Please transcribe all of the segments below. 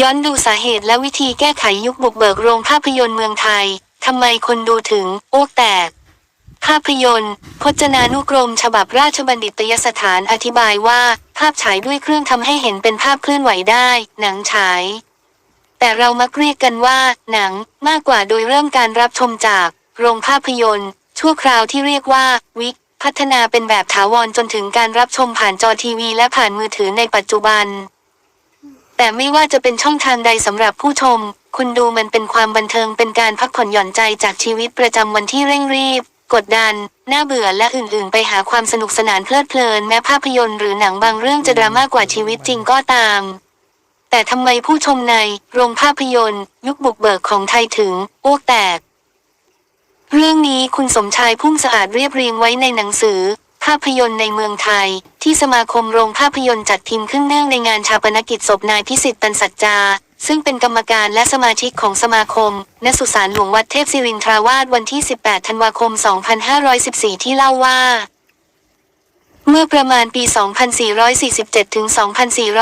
ย้อนดูสาเหตุและวิธีแก้ไขยุคบุกเบิกโรงภาพยนตร์เมืองไทย ทำไมคนดูถึงอ้แตก ภาพยนตร์ พจนานุกรม ฉบับราชบัณฑิตยสถานอธิบายว่า ภาพฉายด้วยเครื่องทำให้เห็นเป็นภาพเคลื่อนไหวได้ หนังฉาย แต่เรามักเรียกกันว่า หนังมากกว่าโดยเริ่มการรับชมจาก โรงภาพยนตร์ ชั่วคราวที่เรียกว่า วิก พัฒนาเป็นแบบถาวรจนถึงการรับชมผ่านจอทีวี และผ่านมือถือในปัจจุบัน แต่ไม่ว่าจะเป็นช่องทางใดสำหรับผู้ชม คุณดูมันเป็นความบันเทิงเป็นการพักผ่อนหย่อนใจจากชีวิตประจำวันที่เร่งรีบ กดดัน น่าเบื่อและอื่นๆ ไปหาความสนุกสนานเพลิดเพลินแม้ภาพยนตร์หรือหนังบางเรื่องจะดราม่ากว่าชีวิตจริงก็ตาม แต่ทำไมผู้ชมในโรงภาพยนตร์ ยุคบุกเบิกของไทยถึงอ้วกแตก เรื่องนี้คุณสมชายพุ่มสะอาดเรียบเรียงไว้ในหนังสือ ภาพยนตร์ในเมืองไทย ที่สมาคมโรงภาพยนตร์จัดพิมพ์ขึ้นเนื่องในงานชาปนกิจศพนายพิสิทธิ์ตันสัจจา ซึ่งเป็นกรรมการและสมาชิกของสมาคม ณ สุสานหลวงวัดเทพศิรินทราวาสวันที่ 18 ธันวาคม 2514 ที่เล่าว่าเมื่อประมาณปี 2447 ถึง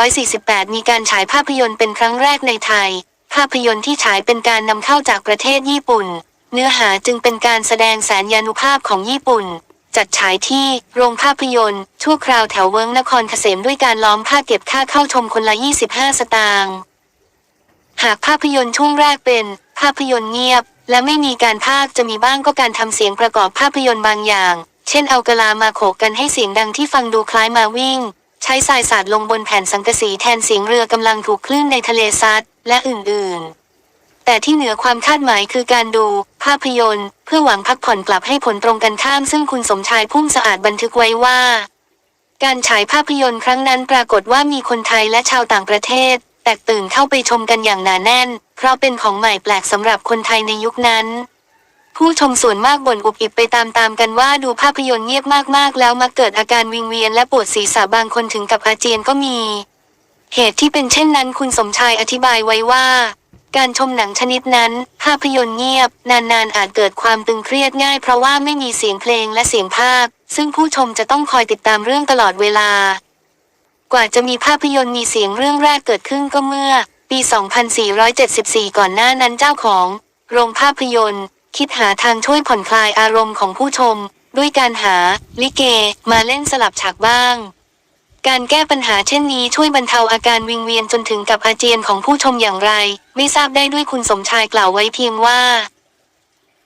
2448 มีการฉายภาพยนตร์เป็นครั้งแรกในไทย ภาพยนตร์ที่ฉายเป็นการนำเข้าจากประเทศญี่ปุ่น เนื้อหาจึงเป็นการแสดงแสนยานุภาพของญี่ปุ่น จัดฉายที่โรงภาพยนตร์ชั่วคราวแถวเวิ้งนครเกษมด้วยการล้อมผ้าเก็บค่าเข้าชมคนละ 25 สตางค์หากภาพยนตร์ช่วงแรกเป็น ภาพยนตร์เงียบ และไม่มีการพากย์จะมีบ้างก็การทำเสียงประกอบภาพยนตร์บางอย่าง เช่นเอากะลามาโขกกันให้เสียงดังที่ฟังดูคล้ายมาวิ่ง ใช้สายสาดลงบนแผ่นสังกะสีแทนเสียงเรือกำลังถูกคลื่นในทะเลซัดและอื่นๆ แต่ที่เหนือความคาดหมายคือการดูภาพยนตร์ เพื่อหวังพักผ่อนกลับให้ผลตรงกันข้ามซึ่งคุณสมชายพุ่มสะอาดบันทึกไว้ว่า การฉายภาพยนตร์ครั้งนั้นปรากฏว่ามีคนไทยและชาวต่างประเทศ แตกตื่นเข้าไปชมกันอย่างหนาแน่น เพราะเป็นของใหม่แปลกสำหรับคนไทยในยุคนั้น ผู้ชมส่วนมากบ่นอุบอิบไปตามๆกันว่าดูภาพยนตร์เงียบมากๆ แล้วมักเกิดอาการวิงเวียนและปวดศีรษะบางคนถึงกับอาเจียนก็มีเหตุที่เป็นเช่นนั้นคุณสมชายอธิบายไว้ว่า การชมหนังชนิดนั้น ภาพยนตร์เงียบ นานๆอาจเกิดความตึงเครียดง่ายเพราะว่าไม่มีเสียงเพลงและเสียงภาพซึ่งผู้ชมจะต้องคอยติดตามเรื่องตลอดเวลา กว่าจะมีภาพยนตร์มีเสียงเรื่องแรกเกิดขึ้นก็เมื่อ ปี 2474 ก่อนหน้านั้นเจ้าของ โรงภาพยนตร์ คิดหาทางช่วยผ่อนคลายอารมณ์ของผู้ชม ด้วยการหา ลิเก มาเล่นสลับฉากบ้าง การแก้ปัญหาเช่นนี้ช่วยบรรเทาอาการวิงเวียนจนถึงกับอาเจียนของผู้ชมอย่างไร ไม่ทราบได้ด้วยคุณสมชายกล่าวไว้เพียงว่า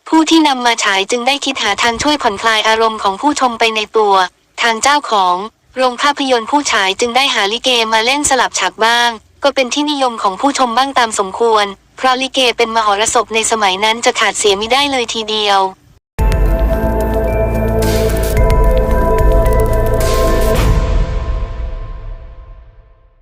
ผู้ที่นำมาฉายจึงได้คิดหาทางช่วยผ่อนคลายอารมณ์ของผู้ชมไปในตัว ทางเจ้าของโรงภาพยนตร์ผู้ฉายจึงได้หาลิเกมาเล่นสลับฉากบ้าง ก็เป็นที่นิยมของผู้ชมบ้างตามสมควร เพราะลิเกเป็นมหรสพในสมัยนั้นจะขาดเสียไมิได้เลยทีเดียว